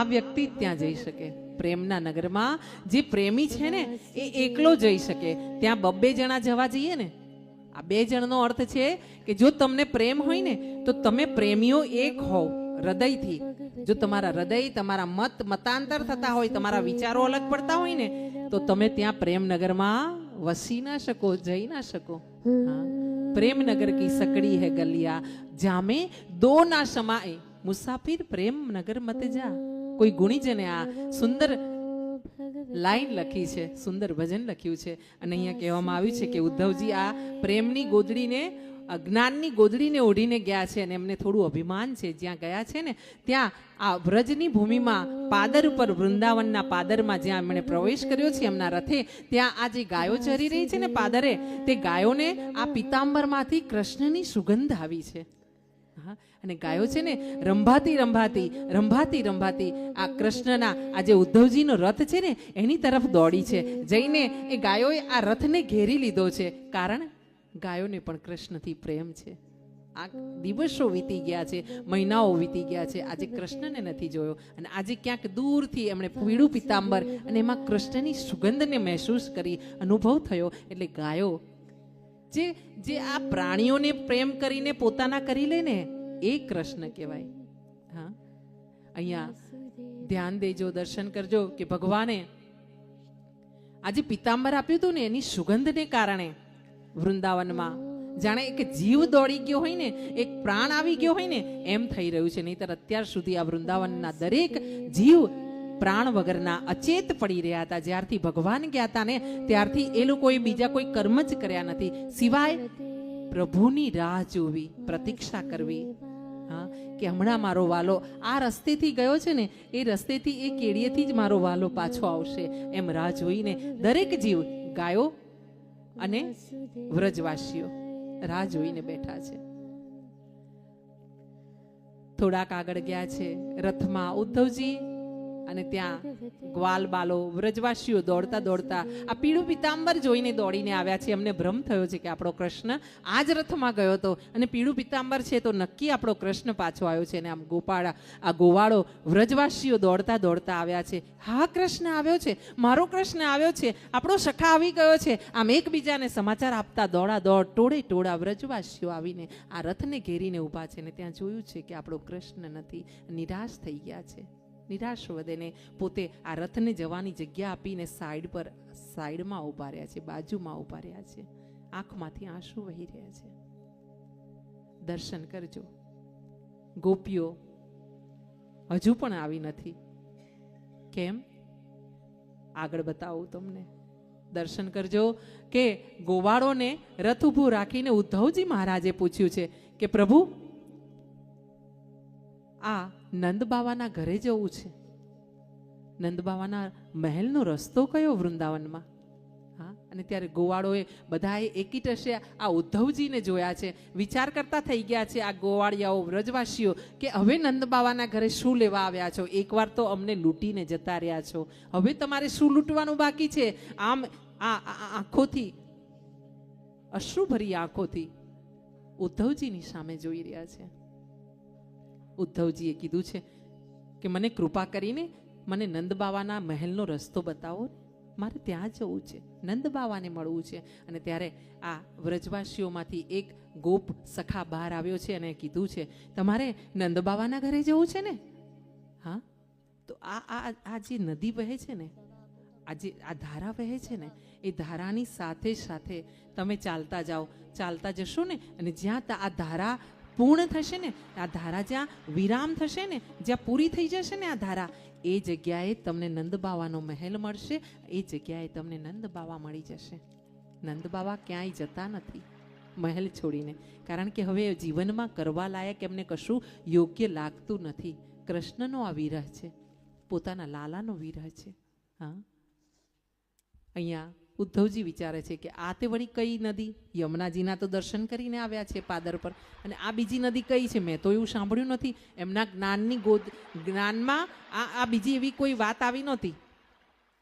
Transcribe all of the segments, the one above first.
આ વ્યક્તિ ત્યાં જઈ શકે. પ્રેમના નગરમાં જે પ્રેમી છે ને, એ એકલો જઈ શકે. ત્યાં બબ્બે જણા જવા જઈએ ને. આ બે જણનો અર્થ છે કે જો તમને પ્રેમ હોય ને, તો તમે પ્રેમીઓ એક હોવ હૃદયથી. જો તમારા હૃદય, તમારા મત, મતાંતર થતા હોય, તમારા વિચારો અલગ પડતા હોય ને, તો તમે ત્યાં પ્રેમનગરમાં વસી ના શકો, જઈ ના શકો. પ્રેમનગર કી સકડી હે ગલિયા જામે, દો ના સમાએ મુસાફિર પ્રેમનગર મત જા. કોઈ ગુણીજને આ સુંદર લાઈન લખી છે, સુંદર ભજન લખ્યું છે. અને અહીંયા કહેવામાં આવ્યું છે કે ઉદ્ધવજી આ પ્રેમની ગોદડીને અજ્ઞાનની જ્ઞાનની ગોદડીને ઓઢીને ગયા છે અને એમને થોડું અભિમાન છે. જ્યાં ગયા છે ને, ત્યાં આ વ્રજની ભૂમિમાં પાદર ઉપર વૃંદાવનના પાદરમાં જ્યાં એમણે પ્રવેશ કર્યો છે, એમના રથે, ત્યાં આ જે ગાયો ચરી રહી છે ને પાદરે, તે ગાયોને આ પિતાંબરમાંથી કૃષ્ણની સુગંધ આવી છે. હા, અને ગાયો છે ને રંભાતી રંભાતી રંભાતી રંભાતી. આ કૃષ્ણના આ જે ઉદ્ધવજીનો રથ છે ને એની તરફ દોડી છે. જઈને એ ગાયોએ આ રથને ઘેરી લીધો છે. કારણ ગાયોને પણ કૃષ્ણથી પ્રેમ છે. આ દિવસો વીતી ગયા છે મહિનાઓ વીતી ગયા છે. આજે કૃષ્ણને નથી જોયો. અને આજે ક્યાંક દૂરથી એમણે પીળું પિતાંબર અને એમાં કૃષ્ણની સુગંધને મહેસૂસ કરી અનુભવ થયો. એટલે ગાયો જે જે આ પ્રાણીઓને પ્રેમ કરીને પોતાના કરી લે ને એ કૃષ્ણ કહેવાય. હા? અહીંયા ધ્યાન દેજો, દર્શન કરજો કે ભગવાને આજે પિતાંબર આપ્યું હતું ને, એની સુગંધને કારણે વૃંદાવનમાં. જાણે એક જીવ દોડી ગયો હોય ને, એક પ્રાણ આવી ગયો હોય ને, એમ થઈ રહ્યું છે. નહીતર અત્યાર સુધી આ વૃંદાવનના દરેક જીવ પ્રાણ વગરના અચેત પડી રહ્યા હતા. જ્યારથી ભગવાન ગયા હતા ને, ત્યારથી એ લોકોએ બીજા કોઈ કર્મ જ કર્યા નથી. સિવાય પ્રભુની રાહ જોવી, પ્રતીક્ષા કરવી. હા, કે હમણાં મારો વાલો આ રસ્તેથી ગયો છે ને, એ રસ્તેથી એ કેડીએથી જ મારો વાલો પાછો આવશે. એમ રાહ જોઈને દરેક જીવ ગાયો અને વ્રજવાસીઓ રાહ જોઈને બેઠા છે. થોડાક આગળ ગયા છે. રથમાં ઉદ્ધવજી અને ત્યાં ગ્વાલ બાલો વ્રજવાસીઓ દોડતા દોડતા આ પીળું પિતાંબર જોઈને દોડીને આવ્યા છે. એમને ભ્રમ થયો છે કે આપણો કૃષ્ણ આ જ રથમાં ગયો હતો અને પીળું પિતાંબર છે તો નક્કી આપણો કૃષ્ણ પાછો આવ્યો છે અને આમ ગોપાળા આ ગોવાળો વ્રજવાસીઓ દોડતા દોડતા આવ્યા છે. હા કૃષ્ણ આવ્યો છે. મારો કૃષ્ણ આવ્યો છે. આપણો સખા આવી ગયો છે. આમ એકબીજાને સમાચાર આપતા દોડા દોડ ટોળે ટોળા વ્રજવાસીઓ આવીને આ રથને ઘેરીને ઊભા છે ને ત્યાં જોયું છે કે આપણો કૃષ્ણ નથી નિરાશ થઈ ગયા છે. નિરાશ વધેને પોતે આ રથને જવાની જગ્યા આપીને સાઈડ પર, સાઈડમાં ઊભા રહ્યા છે, બાજુમાં ઊભા રહ્યા છે. આંખમાંથી આંસુ વહી રહ્યા છે. દર્શન કરજો. ગોપીઓ, હજુ પણ આવી નથી. કેમ? આગળ બતાવું તમને. દર્શન કરજો કે ગોવાળોને રથ ઊભું રાખીને ઉદ્ધવજી મહારાજે પૂછ્યું છે કે પ્રભુ આ નંદબાવાના ઘરે જવું છે. નંદબાવાના મહેલનો રસ્તો કયો વૃંદાવનમાં? હા, અને ત્યારે ગોવાળોએ બધાએ એકીટશે આ ઉદ્ધવજીને જોયા છે. વિચાર કરતા થઈ ગયા છે આ ગોવાળિયાઓ, વ્રજવાસીઓ, કે હવે નંદબાવાના ઘરે શું લેવા આવ્યા છો? એકવાર તો અમને લૂંટીને જતા રહ્યા છો. હવે તમારે શું લૂંટવાનું બાકી છે? આમ આ આંખોથી, અશ્રુભરી આંખોથી ઉદ્ધવજીની સામે જોઈ રહ્યા છે. ઉદ્ધવજીએ કીધું છે કે મને કૃપા કરીને મને નંદબાવાના મહેલનો રસ્તો બતાવો મારે ત્યાં જવું છે. નંદબાવાને મળવું છે. અને ત્યારે આ વ્રજવાસીઓમાંથી એક ગોપ સખા બહાર આવ્યો છે અને કીધું છે, તમારે નંદબાવાના ઘરે જવું છે ને? હા? તો આ આ આ જે નદી વહે છે ને, આ જે, આ ધારા વહે છે ને, એ ધારાની સાથે સાથે તમે ચાલતા જાઓ. ચાલતા જશો ને અને જ્યાં આ ધારા પૂર્ણ થશે ને, આ ધારા જ્યાં વિરામ થશે ને, જ્યાં પૂરી થઈ જશે ને આ ધારા, એ જગ્યાએ તમને નંદ બાવાનો મહેલ મળશે, એ જગ્યાએ તમને નંદ બાવા મળી જશે. નંદ બાવા ક્યાંય જતા નથી મહેલ છોડીને. કારણ કે હવે જીવનમાં કરવા લાયક એમને કશું યોગ્ય લાગતું નથી. કૃષ્ણનો આ વિરહ છે, પોતાના લાલાનો વિરહ છે. હા? અહીંયા ઉદ્ધવજી વિચારે છે કે આ તે વળી કઈ નદી? યમુનાજીના તો દર્શન કરીને આવ્યા છે પાદર પર. અને આ બીજી નદી કઈ છે? મેં તો એવું સાંભળ્યું નથી. એમના જ્ઞાનની ગોદ, જ્ઞાનમાં આ આ બીજી એવી કોઈ વાત આવી નહોતી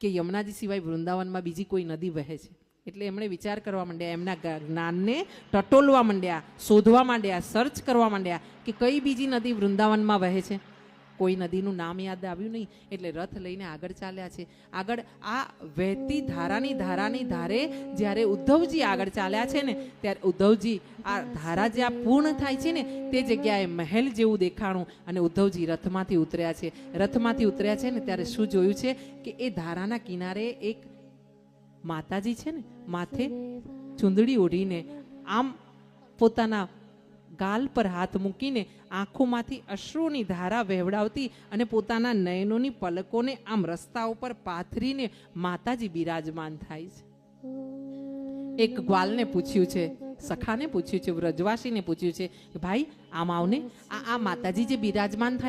કે યમુનાજી સિવાય વૃંદાવનમાં બીજી કોઈ નદી વહે છે. એટલે એમણે વિચાર કરવા માંડ્યા, એમના જ્ઞાનને ટટોલવા માંડ્યા, શોધવા માંડ્યા સર્ચ કરવા માંડ્યા કે કઈ બીજી નદી વૃંદાવનમાં વહે છે? કોઈ નદીનું નામ યાદ આવ્યું નહીં, એટલે રથ લઈને આગળ ચાલ્યા છે. આગળ આ વહેતી ધારાની ધારાની ધારે જ્યારે ઉદ્ધવજી આગળ ચાલ્યા છે ને, ત્યારે ઉદ્ધવજી આ ધારા જ્યાં પૂર્ણ થાય છે ને, તે જગ્યાએ મહેલ જેવું દેખાણું અને ઉદ્ધવજી રથમાંથી ઉતર્યા છે. રથમાંથી ઉતર્યા છે ને, ત્યારે શું જોયું છે કે એ ધારાના કિનારે એક માતાજી છે ને, માથે ચૂંદડી ઓઢીને આમ પોતાના ગાલ પર હાથ મૂકીને આંખોમાંથી અશ્રુની ધારા વહેવડાવતી અને પોતાના નયનોની પલકોને આમ રસ્તા ઉપર પાથરીને માતાજી બિરાજમાન થાય છે. એક ગ્વાલને પૂછ્યું છે, સખાને પૂછ્યું છે, વ્રજવાસીને પૂછ્યું છે ભાઈ, આમ આવને આ આ માતાજી જે બિરાજમાન થાય